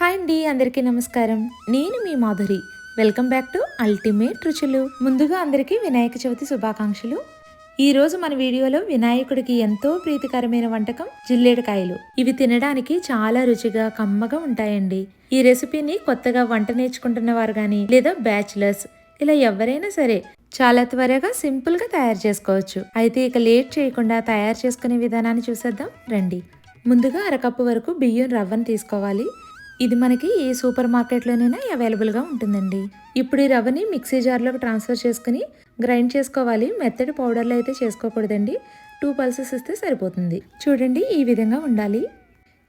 Hi అండి అందరికీ నమస్కారం. నేను మీ Madhuri. Welcome back to ultimate Ruchulu ముందుగా అందరికీ వినాయక చవితి శుభాకాంక్షలు. ఈరోజు మన వీడియోలో వినాయకుడికి ఎంతో ప్రీతికరమైన వంటకం జిల్లేడుకాయలు. ఇవి తినడానికి చాలా రుచిగా కమ్మగా ఉంటాయండి. ఈ రెసిపీని కొత్తగా వంట నేర్చుకుంటున్న వారు కానీ లేదా బ్యాచులర్స్ ఇలా ఎవరైనా సరే చాలా త్వరగా సింపుల్గా తయారు చేసుకోవచ్చు. అయితే ఇక లేట్ చేయకుండా తయారు చేసుకునే విధానాన్ని చూసేద్దాం రండి. ముందుగా అరకప్పు వరకు బియ్యం రవ్వను తీసుకోవాలి. ఇది మనకి ఏ సూపర్ మార్కెట్లోనైనా అవైలబుల్గా ఉంటుందండి. ఇప్పుడు ఈ రవ్వని మిక్సీ జార్లోకి ట్రాన్స్ఫర్ చేసుకుని గ్రైండ్ చేసుకోవాలి. మెత్తడి పౌడర్లు అయితే చేసుకోకూడదండి. టూ పల్సెస్ ఇస్తే సరిపోతుంది. చూడండి ఈ విధంగా ఉండాలి.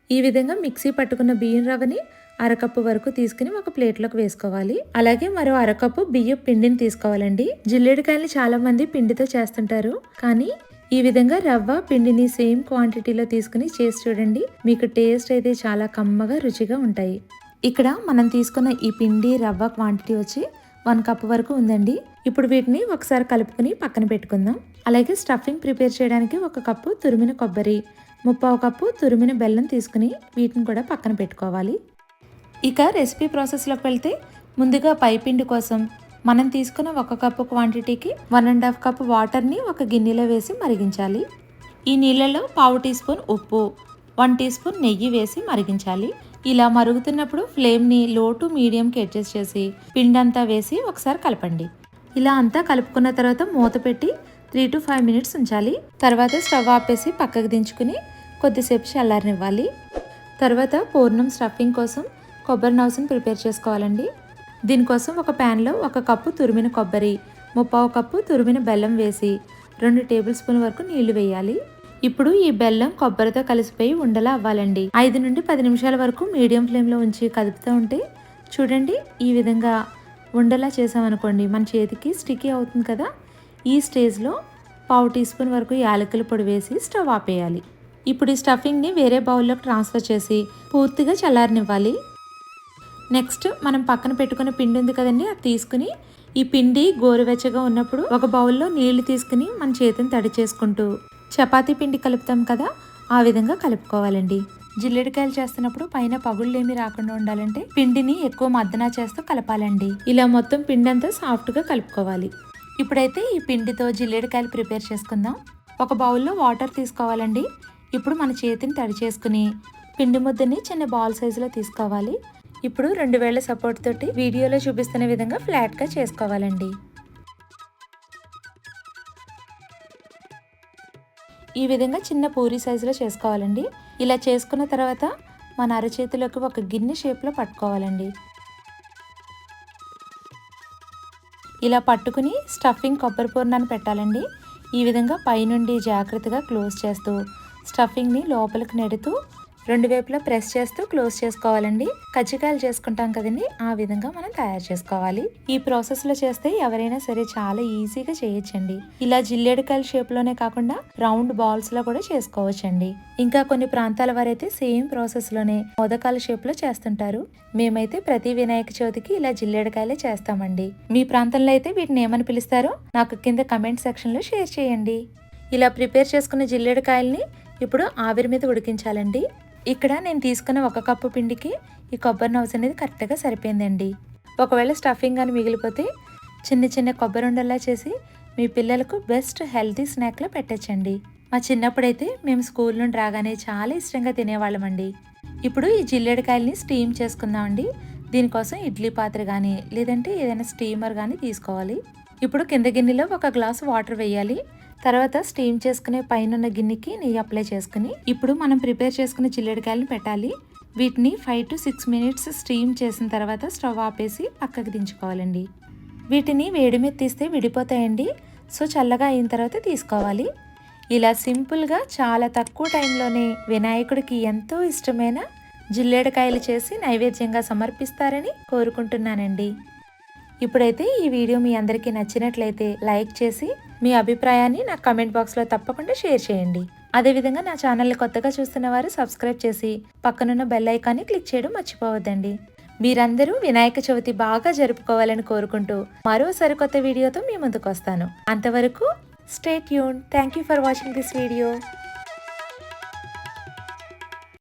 ఈ విధంగా మిక్సీ పట్టుకున్న బియ్యం రవ్వని అరకప్పు వరకు తీసుకుని ఒక ప్లేట్లోకి వేసుకోవాలి. అలాగే మరో అరకప్పు బియ్యం పిండిని తీసుకోవాలండి. జిల్లేడికాయలు చాలా మంది పిండితో చేస్తుంటారు. కానీ ఈ విధంగా రవ్వ పిండిని సేమ్ క్వాంటిటీలో తీసుకుని చేసి చూడండి. మీకు టేస్ట్ అయితే చాలా కమ్మగా రుచిగా ఉంటాయి. ఇక్కడ మనం తీసుకున్న ఈ పిండి రవ్వ క్వాంటిటీ వచ్చి వన్ కప్ వరకు ఉందండి. ఇప్పుడు వీటిని ఒకసారి కలుపుకొని పక్కన పెట్టుకుందాం. అలాగే స్టఫింగ్ ప్రిపేర్ చేయడానికి ఒక కప్పు తురిమిన కొబ్బరి ముప్పావు కప్పు తురిమిన బెల్లం తీసుకుని వీటిని కూడా పక్కన పెట్టుకోవాలి. ఇక రెసిపీ ప్రాసెస్లోకి వెళ్తే ముందుగా పైపిండి కోసం మనం తీసుకున్న ఒక కప్పు క్వాంటిటీకి వన్ అండ్ హాఫ్ కప్ వాటర్ని ఒక గిన్నెలో వేసి మరిగించాలి. ఈ నీళ్ళలో పావు టీ స్పూన్ ఉప్పు వన్ టీ స్పూన్ నెయ్యి వేసి మరిగించాలి. ఇలా మరుగుతున్నప్పుడు ఫ్లేమ్ని లో టు మీడియంకి అడ్జస్ట్ చేసి పిండంతా వేసి ఒకసారి కలపండి. ఇలా అంతా కలుపుకున్న తర్వాత మూత పెట్టి త్రీ టు ఫైవ్ మినిట్స్ ఉంచాలి. తర్వాత స్టవ్ ఆపేసి పక్కకు దించుకుని కొద్దిసేపు చల్లారనివ్వాలి. తర్వాత పూర్ణం స్టఫింగ్ కోసం కొబ్బరి నౌసును ప్రిపేర్ చేసుకోవాలండి. దీనికోసం ఒక ప్యాన్లో ఒక కప్పు తురిమిన కొబ్బరి ముప్పావు కప్పు తురిమిన బెల్లం వేసి రెండు టేబుల్ స్పూన్ వరకు నీళ్ళు వేయాలి. ఇప్పుడు ఈ బెల్లం కొబ్బరితో కలిసిపోయి ఉండలా అవ్వాలండి. ఐదు నుండి పది నిమిషాల వరకు మీడియం ఫ్లేమ్లో ఉంచి కదుపుతూ ఉంటే చూడండి ఈ విధంగా ఉండలా చేసామనుకోండి మన చేతికి స్టిక్కీ అవుతుంది కదా? ఈ స్టేజ్లో పావు టీ స్పూన్ వరకు యాలకుల పొడి వేసి స్టవ్ ఆపేయాలి. ఇప్పుడు ఈ స్టఫింగ్ని వేరే బౌల్లోకి ట్రాన్స్ఫర్ చేసి పూర్తిగా చల్లారనివ్వాలి. నెక్స్ట్ మనం పక్కన పెట్టుకున్న పిండి ఉంది కదండి అది తీసుకుని ఈ పిండి గోరువెచ్చగా ఉన్నప్పుడు ఒక బౌల్లో నీళ్ళు తీసుకుని మన చేతిని తడి చేసుకుంటూ చపాతీ పిండి కలుపుతాం కదా ఆ విధంగా కలుపుకోవాలండి. జిల్లెడికాయలు చేస్తున్నప్పుడు పైన పగుళ్ళు ఏమి రాకుండా ఉండాలంటే పిండిని ఎక్కువ మద్దనా చేస్తూ కలపాలండి. ఇలా మొత్తం పిండి అంతా సాఫ్ట్గా కలుపుకోవాలి. ఇప్పుడైతే ఈ పిండితో జిల్లెడికాయలు ప్రిపేర్ చేసుకుందాం. ఒక బౌల్లో వాటర్ తీసుకోవాలండి. ఇప్పుడు మన చేతిని తడి చేసుకుని పిండి ముద్దని చిన్న బాల్ సైజులో తీసుకోవాలి. ఇప్పుడు రెండు వేళ్ళ సపోర్ట్ తోటి వీడియోలో చూపిస్తున్న విధంగా ఫ్లాట్గా చేసుకోవాలండి. ఈ విధంగా చిన్న పూరి సైజులో చేసుకోవాలండి. ఇలా చేసుకున్న తర్వాత మన అరచేతిలోకి ఒక గిన్నె షేప్లో పట్టుకోవాలండి. ఇలా పట్టుకుని స్టఫింగ్ కొబ్బరి పూర్ణాన్ని పెట్టాలండి. ఈ విధంగా పైనుండి జాగ్రత్తగా క్లోజ్ చేస్తూ స్టఫింగ్ని లోపలికి నెడుతూ రెండు వైపులా ప్రెస్ చేస్తూ క్లోజ్ చేసుకోవాలండి. కజ్జికాయలు చేసుకుంటాం కదండి ఆ విధంగా మనం తయారు చేసుకోవాలి. ఈ ప్రాసెస్లో చేస్తే ఎవరైనా సరే చాలా ఈజీగా చేయొచ్చండి. ఇలా జిల్లేడుకాయల షేప్లోనే కాకుండా రౌండ్ బాల్స్లో కూడా చేసుకోవచ్చండి. ఇంకా కొన్ని ప్రాంతాల వారైతే సేమ్ ప్రాసెస్లోనే మోదకాల షేప్లో చేస్తుంటారు. మేమైతే ప్రతి వినాయక చవితికి ఇలా జిల్లేడుకాయలే చేస్తామండి. మీ ప్రాంతంలో అయితే వీటిని ఏమని పిలుస్తారో నాకు కింద కమెంట్ సెక్షన్లో షేర్ చేయండి. ఇలా ప్రిపేర్ చేసుకున్న జిల్లేడుకాయల్ని ఇప్పుడు ఆవిరి మీద ఉడికించాలండి. ఇక్కడ నేను తీసుకున్న ఒక కప్పు పిండికి ఈ కొబ్బరి నవ్స్ అనేది కరెక్ట్గా సరిపోయిందండి. ఒకవేళ స్టఫింగ్ కానీ మిగిలిపోతే చిన్న చిన్న కొబ్బరి ఉండేలా చేసి మీ పిల్లలకు బెస్ట్ హెల్తీ స్నాక్లో పెట్టచ్చండి. మా చిన్నప్పుడైతే మేము స్కూల్ నుండి రాగానే చాలా ఇష్టంగా తినేవాళ్ళమండి. ఇప్పుడు ఈ జిల్లేడికాయల్ని స్టీమ్ చేసుకుందామండి. దీనికోసం ఇడ్లీ పాత్ర కానీ లేదంటే ఏదైనా స్టీమర్ కానీ తీసుకోవాలి. ఇప్పుడు కింద గిన్నెలో ఒక గ్లాస్ వాటర్ వేయాలి. తర్వాత స్టీమ్ చేసుకునే పైన ఉన్న గిన్నెకి నెయ్యి అప్లై చేసుకుని ఇప్పుడు మనం ప్రిపేర్ చేసుకున్న చిల్లెడికాయలను పెట్టాలి. వీటిని five to six minutes steam చేసిన తర్వాత స్టవ్ ఆపేసి పక్కకి దించుకోవాలండి. వీటిని వేడి మీద తీస్తే విడిపోతాయండి. సో చల్లగా అయిన తర్వాత తీసుకోవాలి. ఇలా సింపుల్గా చాలా తక్కువ టైంలోనే వినాయకుడికి ఎంతో ఇష్టమైన జిల్లేడకాయలు చేసి నైవేద్యంగా సమర్పిస్తారని కోరుకుంటున్నానండి. ఇప్పుడైతే ఈ వీడియో మీ అందరికీ నచ్చినట్లయితే లైక్ చేసి మీ అభిప్రాయాన్ని నా కమెంట్ బాక్స్లో తప్పకుండా షేర్ చేయండి. అదేవిధంగా నా ఛానల్ని కొత్తగా చూస్తున్న వారు సబ్స్క్రైబ్ చేసి పక్కనున్న బెల్ ఐకాన్ని క్లిక్ చేయడం మర్చిపోవద్దండి. మీరందరూ వినాయక చవితి బాగా జరుపుకోవాలని కోరుకుంటూ మరో సరికొత్త వీడియోతో మీ ముందుకు వస్తాను. అంతవరకు stay Yoon thank you for watching this video.